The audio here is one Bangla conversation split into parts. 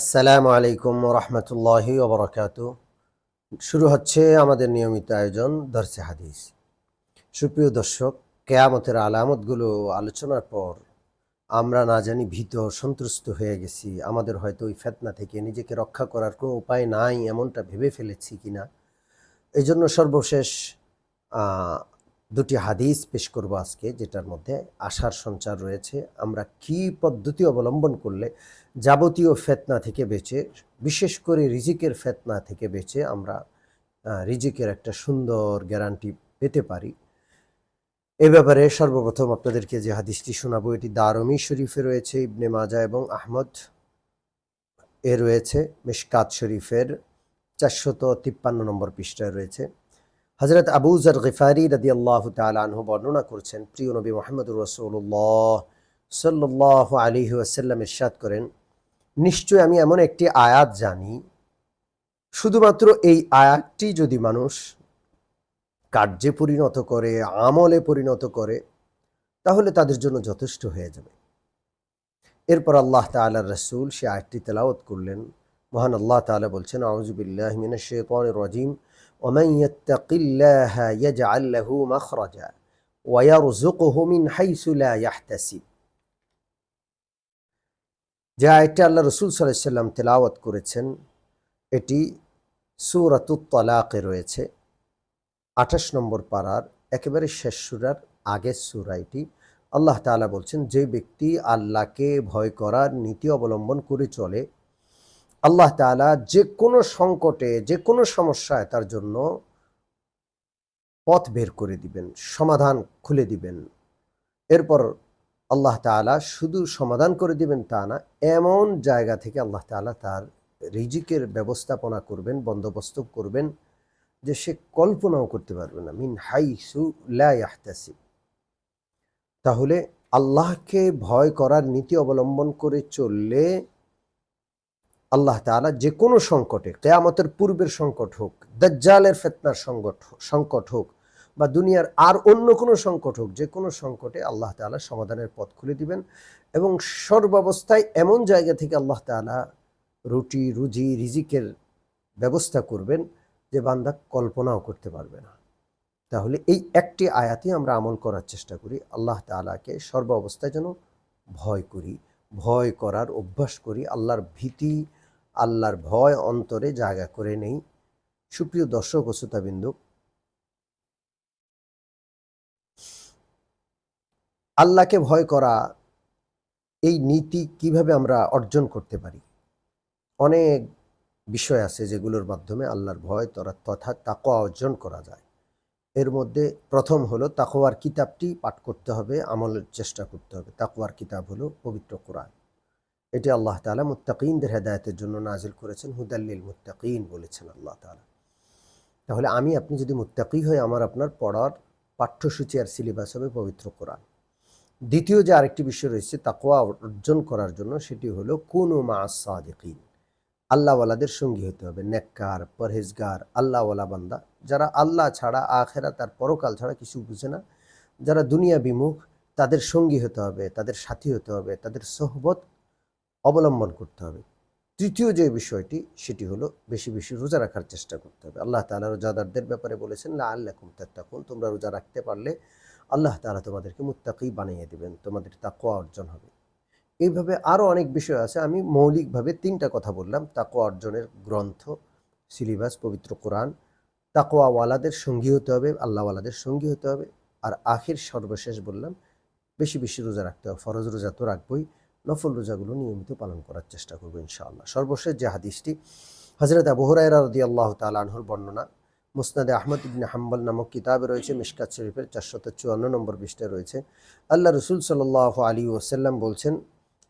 আসসালামু আলাইকুম রহমতুল্লাহ ওবরাকাত। শুরু হচ্ছে আমাদের নিয়মিত আয়োজন দর্শে হাদিস। সুপ্রিয় দর্শক, কেয়ামতের আলামতগুলো আলোচনার পর আমরা না জানি ভীত সন্ত্রস্ত হয়ে গেছি। আমাদের হয়তো ওই ফেতনা থেকে নিজেকে রক্ষা করার কোনো উপায় নাই, এমনটা ভেবে ফেলেছি কিনা? এই জন্য সর্বশেষ দুটি হাদিস পেশ করব আজকে, যেটার মধ্যে আশার সঞ্চার রয়েছে। আমরা কি পদ্ধতি অবলম্বন করলে যাবতীয় ফেতনা থেকে বেঁচে, বিশেষ করে রিজিকের ফেতনা থেকে বেঁচে আমরা রিজিকের একটা সুন্দর গ্যারান্টি পেতে পারি। এ ব্যাপারে সর্বপ্রথম আপনাদেরকে যে হাদিসটি শোনাবো, এটি দারমি শরীফে রয়েছে, ইবনে মাজা এবং আহমদ এ রয়েছে। মিশকাত শরীফের চারশত তিপ্পান্ন নম্বর পৃষ্ঠায় রয়েছে। হজরত আবু জর গিফারি রদি আল্লাহ আনহু বর্ণনা করছেন, প্রিয় নবী মোহাম্মদুর রসুল্লাহ সাল্লাহ আলী আসাল্লাম ইরশাদ করেন, নিশ্চয় আমি এমন একটি আয়াত জানি, শুধুমাত্র এই আয়াতটি যদি মানুষ কার্যে পরিণত করে, আমলে পরিণত করে, তাহলে তাদের জন্য যথেষ্ট হয়ে যাবে। এরপর আল্লাহ তাআলার রসুল সে আয়াতটি তেলাওয়াত করলেন মহান আল্লাহ তালা বলছেন আউজুবিল্লাহ মিনাশেতন রাজিম ওমাই ইয়াত্তাকিল্লাহ ইয়াজআল যে আয়টা আল্লাহ রসুল সাল্লাম তেলাওয়াত করেছেন, এটি সুরাতুত রয়েছে। আঠাশ নম্বর পাড়ার একেবারে শেষ সুরার আগে সুরা এটি। আল্লাহ তালা বলছেন, যে ব্যক্তি আল্লাহকে ভয় করার নীতি অবলম্বন করে চলে আল্লাহ তাআলা যে কোনো সংকটে যে কোনো সমস্যায় তার জন্য পথ বের করে দিবেন, সমাধান খুলে দিবেন। এরপর আল্লাহ তাআলা শুধু সমাধান করে দিবেন তা না, এমন জায়গা থেকে আল্লাহ তাআলা তার রিজিকের ব্যবস্থাপনা করবেন, বন্দোবস্ত করবেন যে সে কল্পনাও করতে পারবে না। মিন হাইসু লা ইয়াহতাসিব। তাহলে আল্লাহকে ভয় করার নীতি অবলম্বন করে চললে আল্লাহ তাআলা যে কোনো সংকটে, কেয়ামতের পূর্বের সংকট হোক, দাজ্জালের ফেতনার সংকট সংকট হোক বা দুনিয়ার আর অন্য কোনো সংকট হোক, যে কোনো সংকটে আল্লাহ তাআলা সমাধানের পথ খুলে দিবেন এবং সর্বাবস্থায় এমন জায়গা থেকে আল্লাহ তাআলা রুটি, রুজি, রিজিকের ব্যবস্থা করবেন যে বান্দা কল্পনাও করতে পারবে না। তাহলে এই একটি আয়াতে আমরা আমল করার চেষ্টা করি, আল্লাহ তাআলাকে সর্ব অবস্থায় যেন ভয় করি, ভয় করার অভ্যাস করি, আল্লাহর ভীতি আল্লাহর ভয় অন্তরে জায়গা করে নেই। সুপ্রিয় দর্শক ও শ্রোতাবিন্দু, আল্লাহকে ভয় করা এই নীতি কীভাবে আমরা অর্জন করতে পারি? অনেক বিষয় আছে যেগুলোর মাধ্যমে আল্লাহর ভয় তরা তথা তাকোয়া অর্জন করা যায়। এর মধ্যে প্রথম হলো তাকোয়ার কিতাবটি পাঠ করতে হবে, আমলের চেষ্টা করতে হবে। তাকোয়ার কিতাব হলো পবিত্র কোরআন। এটি আল্লাহ তালা মুত্তাকিনদের হেদায়তের জন্য নাজিল করেছেন হুদাল্লিল মুত্তাকিন বলেছেন আল্লাহ তালা তাহলে আমি, আপনি যদি মুত্তাকি হয়ে আমার, আপনার পড়ার পাঠ্যসূচি আর সিলেবাস হবে পবিত্র কোরআন। দ্বিতীয় যে আরেকটি বিষয় রয়েছে তাকোয়া অর্জন করার জন্য, সেটি হলো, কোন মা সাদিকিন। আল্লাহওয়ালাদের সঙ্গী হতে হবে, নেককার, পরহেজগার, আল্লাহওয়ালা বান্দা। যারা আল্লাহ ছাড়া আখেরা তার পরকাল ছাড়া কিছু বুঝে না, যারা দুনিয়া বিমুখ তাদের সঙ্গী হতে হবে, তাদের সাথী হতে হবে, তাদের সোহবত অবলম্বন করতে হবে। তৃতীয় যে বিষয়টি, সেটি হলো বেশি বেশি রোজা রাখার চেষ্টা করতে হবে। আল্লাহ তালা রোজাদারদের ব্যাপারে বলেছেন লা আল্লাহ তাত্তাকুন। তোমরা রোজা রাখতে পারলে আল্লাহ তালা তোমাদেরকে মুত্তাকি বানিয়ে দেবেন, তোমাদের তাকোয়া অর্জন হবে। এইভাবে আরও অনেক বিষয় আছে। আমি মৌলিকভাবে তিনটা কথা বললাম। তাকোয়া অর্জনের গ্রন্থ, সিলেবাস, পবিত্র কোরআন। তাকোয়াওয়ালাদের সঙ্গী হতে হবে, আল্লাহওয়ালাদের সঙ্গী হতে হবে। আর আখির সর্বশেষ বললাম, বেশি বেশি রোজা রাখতে হবে। ফরজ রোজা তো রাখবই। নফল রোজাগুলো নিয়মিত পালন করার চেষ্টা করব ইনশাআল্লাহ। সর্বশেষ যে হাদিসটি হজরত আবু হুরায়রা রদি আল্লাহ তালাহুর বর্ণনা, মুসনাদে আহমদ ইবনে হাম্বল নামক কিতাবে রয়েছে, মিশকাত শরীফের চারশত চুয়ান্ন নম্বর পৃষ্ঠায় রয়েছে। আল্লাহ রসুল সাল্লাহ আলী ওসাল্লাম বলছেন,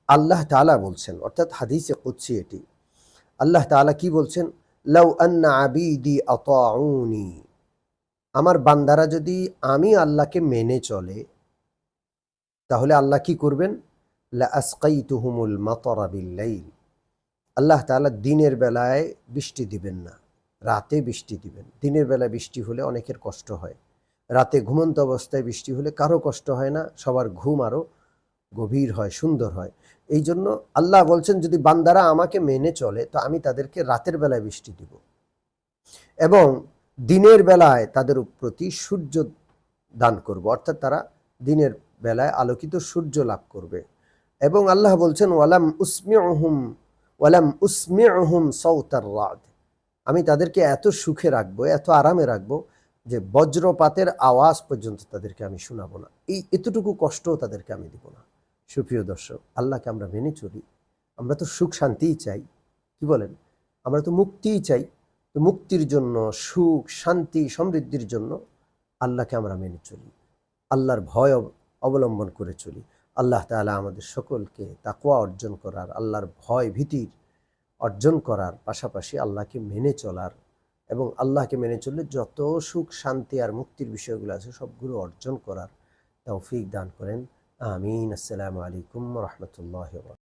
আল্লাহ তালা বলছেন, অর্থাৎ হাদিসে কুৎসি এটি। আল্লাহ তালা কি বলছেন? লাউ আন্না আবিদি আতাউনি। আমার বান্দারা যদি আমি আল্লাহকে মেনে চলে, তাহলে আল্লাহ কি করবেন? লা আসকাইতুহুমুল মাতরা বিল্লাইল। আল্লাহ তাআলা দিনের বেলায় বৃষ্টি দিবেন না, রাতে বৃষ্টি দিবেন। দিনের বেলায় বৃষ্টি হলে অনেকের কষ্ট হয়। রাতে ঘুমন্ত অবস্থায় বৃষ্টি হলে কারও কষ্ট হয় না, সবার ঘুম আরও গভীর হয়, সুন্দর হয়। এই জন্য আল্লাহ বলছেন, যদি বান্দারা আমাকে মেনে চলে, তো আমি তাদেরকে রাতের বেলায় বৃষ্টি দিব। এবং দিনের বেলায় তাদের প্রতি সূর্য দান করব, অর্থাৎ তারা দিনের বেলায় আলোকিত সূর্য লাভ করবে। এবং আল্লাহ বলছেন, ওয়ালাম উসমিউহুম ওয়ালাম উসমিউহুম সৌতার রাদ। আমি তাদেরকে এত সুখে রাখব, এত আরামে রাখব যে বজ্রপাতের আওয়াজ পর্যন্ত তাদেরকে আমি শোনাবো না। এই এতটুকু কষ্টও তাদেরকে আমি দিব না। সুপ্রিয় দর্শক, আল্লাহকে আমরা মেনে চলি। আমরা তো সুখ শান্তিই চাই। কি বলেন? আমরা তো মুক্তিই চাই। তো মুক্তির জন্য, সুখ, শান্তি, সমৃদ্ধির জন্য আল্লাহকে আমরা মেনে চলি। আল্লাহর ভয় অব- অবলম্বন করে চলি। আল্লাহ তালা আমাদের সকলকে তাকুয়া অর্জন করার, আল্লাহর ভয় ভীতির অর্জন করার পাশাপাশি আল্লাহকে মেনে চলার এবং আল্লাহকে মেনে চললে যত সুখ, শান্তি আর মুক্তির বিষয়গুলো আছে সবগুলো অর্জন করার তৌফিক দান করেন। আমিন। আসসালামু আলাইকুম রহমতুল্লাহ